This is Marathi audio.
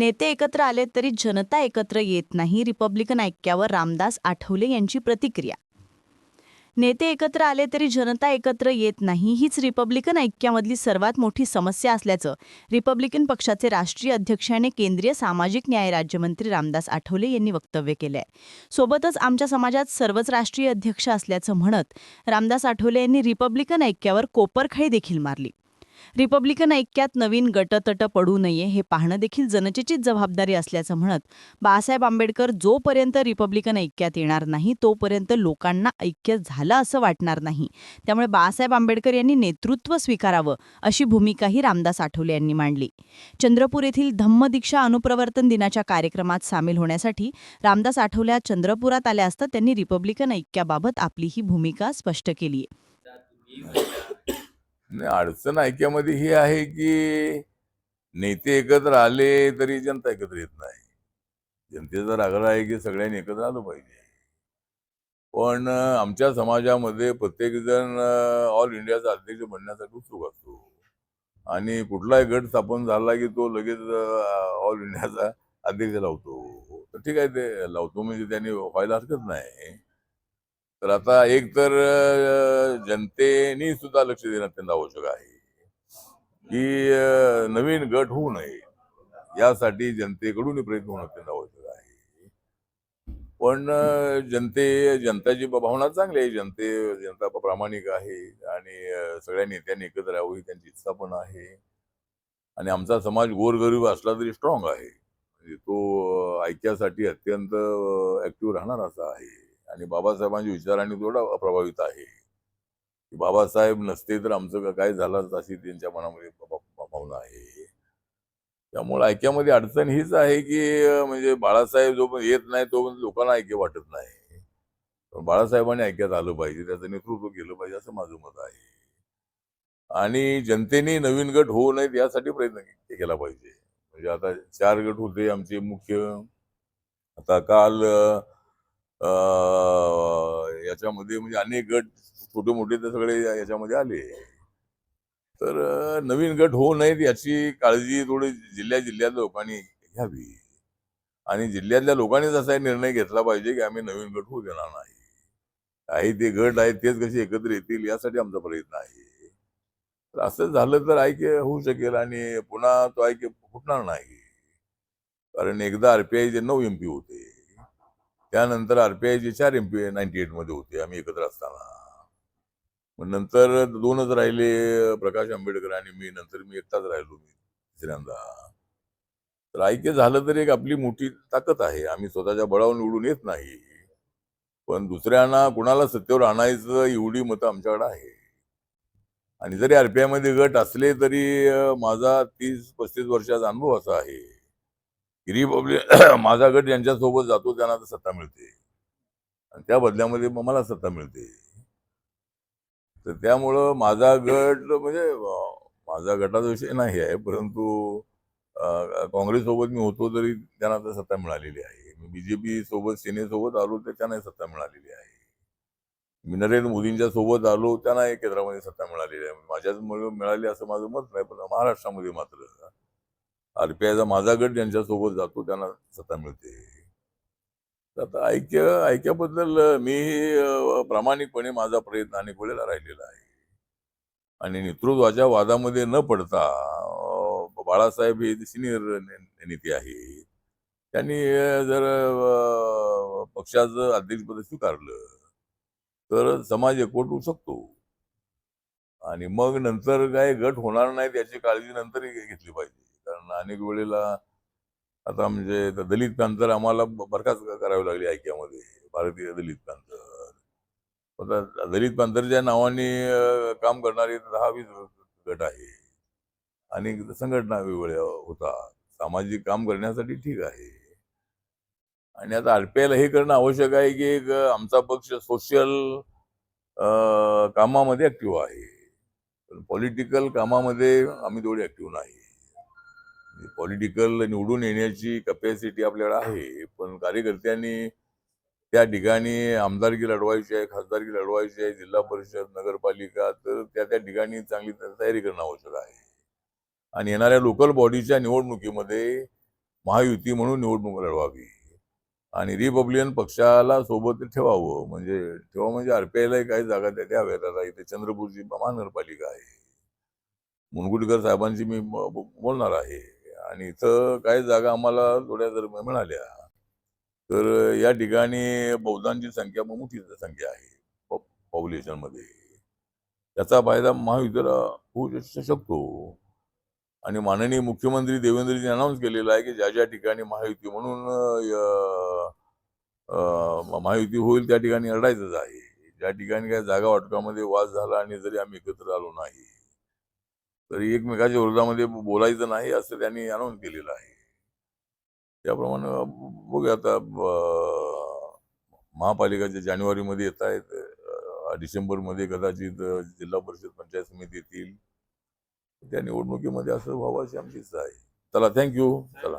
नेते एकत्र आले तरी जनता एकत्र येत नाही रिपब्लिकन ऐक्यावर रामदास आठवले यांची प्रतिक्रिया. नेते एकत्र आले तरी जनता एकत्र येत नाही हीच रिपब्लिकन ऐक्यामधली सर्वात मोठी समस्या असल्याचं रिपब्लिकन पक्षाचे राष्ट्रीय अध्यक्ष आणि केंद्रीय सामाजिक न्याय राज्यमंत्री रामदास आठवले यांनी वक्तव्य केलं आहे सोबतच आमच्या समाजात सर्वच राष्ट्रीय अध्यक्ष असल्याचं म्हणत रामदास आठवले यांनी रिपब्लिकन ऐक्यावर कोपरखळी देखील मारली. रिपब्लिकन ऐक्यात नवीन गटतट पडू नये हे पाहणं देखील जनतेचीच जबाबदारी असल्याचं म्हणत बाळासाहेब आंबेडकर जोपर्यंत रिपब्लिकन ऐक्यात येणार नाही तोपर्यंत लोकांना ऐक्य झालं असं वाटणार नाही. त्यामुळे बाळासाहेब आंबेडकर यांनी नेतृत्व स्वीकारावं अशी भूमिकाही रामदास आठवले यांनी मांडली. चंद्रपूर येथील धम्मदीक्षा अनुप्रवर्तन दिनाच्या कार्यक्रमात सामील होण्यासाठी रामदास आठवल्या चंद्रपुरात आल्या असता त्यांनी रिपब्लिकन ऐक्याबाबत आपली ही भूमिका स्पष्ट केली नाही, अडचण ऐक्यामध्ये ही आहे की नेते एकत्र आले तरी जनता एकत्र येत नाही. जनतेचा आग्रह आहे की सगळ्यांनी एकत्र आलं पाहिजे. पण आमच्या समाजामध्ये प्रत्येकजण ऑल इंडियाचा अध्यक्ष बनण्यासाठी उत्सुक असतो. आणि कुठलाही गट स्थापन झाला की तो लगेच ऑल इंडियाचा अध्यक्ष लावतो. तर ठीक आहे ते लावतो म्हणजे त्यांनी व्हायला हरकत नाही. तर आता एक तर जनतेने सुद्धा लक्ष देणं अत्यंत आवश्यक आहे. की नवीन गट होऊ नये यासाठी जनतेकडून प्रयत्न होणं अत्यंत आवश्यक आहे. पण जनते जनताची भावना चांगली आहे. जनते जनता प्रामाणिक आहे आणि सगळ्या नेत्यांनी एकत्र यावं ही त्यांची इच्छा पण आहे. आणि आमचा समाज गोरगरीब असला तरी स्ट्रॉंग आहे. म्हणजे तो ऐक्यासाठी अत्यंत ऍक्टिव्ह राहणार असा आहे. आणि बाबासाहेबांच्या विचारांनी थोडा प्रभावित आहे. की बाबासाहेब नसते तर आमचं काय झालं अशी त्यांच्या मनामध्ये भावना आहे. त्यामुळे ऐक्यामध्ये अडचण हीच आहे की म्हणजे बाळासाहेब जो पण येत नाही तो लोकांना ऐक्य वाटत नाही. पण बाळासाहेबांनी ऐक्यात आलं पाहिजे त्याचं नेतृत्व केलं पाहिजे असं माझं मत आहे. आणि जनतेने नवीन गट होऊ नयेत यासाठी प्रयत्न केला पाहिजे. म्हणजे आता चार गट होते आमचे मुख्य. आता काल याच्यामध्ये म्हणजे अनेक गट छोटे मोठे ते सगळे याच्यामध्ये आले. तर नवीन गट होऊ नयेत याची काळजी थोडी जिल्ह्या जिल्ह्यातल्या लोकांनी घ्यावी. आणि जिल्ह्यातल्या लोकांनीच असा निर्णय घेतला पाहिजे की आम्ही नवीन गट होऊ देणार नाही. काही ते गट आहेत तेच कसे एकत्र येतील यासाठी आमचा प्रयत्न आहे. तर असं झालं तर ऐक्य होऊ शकेल आणि पुन्हा तो ऐक्य फुटणार नाही. कारण एकदा आरपीआयचे नऊ एम पी होते. त्यानंतर आरपीआयचे चार एम पी नाईन्टी एटमध्ये होते आम्ही एकत्र असताना. मग नंतर दोनच राहिले प्रकाश आंबेडकर आणि मी नंतर मी एकटाच राहिलो मी तिसऱ्यांदा. तर ऐक्य झालं तर एक आपली मोठी ताकद आहे. आम्ही स्वतःच्या बळावर निवडून येत नाही. पण दुसऱ्यांना कुणाला सत्तेवर आणायचं एवढी मतं आमच्याकडे आहे. आणि जरी आरपीआयमध्ये गट असले तरी माझा तीस पस्तीस वर्षाचा अनुभव असा आहे. रिपब्लिक माझा गट यांच्यासोबत जातो त्यांना आता सत्ता मिळते. आणि त्या बदल्यामध्ये मग मला सत्ता मिळते. तर त्यामुळं माझा गट म्हणजे माझा गटाचा विषय नाही आहे परंतु काँग्रेससोबत मी होतो तरी त्यांना आता सत्ता मिळालेली आहे. मी बीजेपी सोबत सेनेसोबत आलो तर त्यांनाही सत्ता मिळालेली आहे. मी नरेंद्र मोदींच्या सोबत आलो त्यांना केंद्रामध्ये सत्ता मिळालेली आहे. माझ्याच मिळाली असं माझं मत नाही पण महाराष्ट्रामध्ये मात्र आरपीआयचा माझा गट ज्यांच्यासोबत जातो त्यांना सत्ता मिळते. तर आता ऐक्य ऐक्याबद्दल मी प्रामाणिकपणे माझा प्रयत्न आणि पुढेला राहिलेला आहे. आणि नेतृत्वाच्या वादामध्ये न पडता बाळासाहेब हे सिनियर नेते आहे त्यांनी जर पक्षाचं अध्यक्षपद स्वीकारलं तर समाज एकवट होऊ शकतो. आणि मग नंतर काय गट होणार नाही याची काळजी नंतर घेतली पाहिजे. कारण अनेक वेळेला आता म्हणजे दलित पॅंथर आम्हाला बरखास्त करावी लागली ऐक्यामध्ये भारतीय दलित पॅंथर आता दलित पॅंथरच्या नावाने काम करणारे दहा वीस गट आहे. आणि संघटना वेगवेगळ्या होतात. सामाजिक काम करण्यासाठी ठीक आहे. आणि आता आरपीआयला हे करणं आवश्यक आहे की एक आमचा पक्ष सोशल कामामध्ये ऍक्टिव्ह आहे. पण पॉलिटिकल कामामध्ये आम्ही तेवढे ऍक्टिव्ह नाही. पॉलिटिकल निवडून येण्याची कपॅसिटी आपल्याकडे आहे पण कार्यकर्त्यांनी त्या ठिकाणी आमदारकी लढवायची आहे खासदारकी लढवायची आहे जिल्हा परिषद नगरपालिका तर त्या त्या ठिकाणी चांगली तयारी करणं आवश्यक आहे. आणि येणाऱ्या लोकल बॉडीच्या निवडणुकीमध्ये महायुती म्हणून निवडणूक लढवावी. आणि रिपब्लिकन पक्षाला सोबत ठेवावं म्हणजे ठेवा म्हणजे आरपीआयला काही जागा त्या द्याव्यात. आता इथे चंद्रपूरची महानगरपालिका आहे. मुनगुटकर साहेबांची मी बोलणार आहे. आणि इथं काही जागा आम्हाला थोड्या जर मिळाल्या तर या ठिकाणी बौद्धांची संख्या मग मोठी संख्या आहे पॉप्युलेशनमध्ये. त्याचा फायदा महायुतीला होऊ शकतो. आणि माननीय मुख्यमंत्री देवेंद्रजी अनाऊन्स केलेला आहे की ज्या ज्या ठिकाणी महायुती म्हणून महायुती होईल त्या ठिकाणी लढायचंच आहे. ज्या ठिकाणी काही जागा वाटपामध्ये वाद झाला आणि जरी आम्ही एकत्र आलो नाही तरी एकमेकाच्या विरोधामध्ये बोलायचं नाही असं त्यांनी अनाऊन्स केलेलं आहे. त्याप्रमाणे बघूया आता महापालिकाच्या जानेवारीमध्ये येत आहेत डिसेंबरमध्ये कदाचित जिल्हा परिषद पंचायत समिती येतील. त्या निवडणुकीमध्ये असं व्हावं अशी आमची इच्छा आहे. चला थँक्यू चला.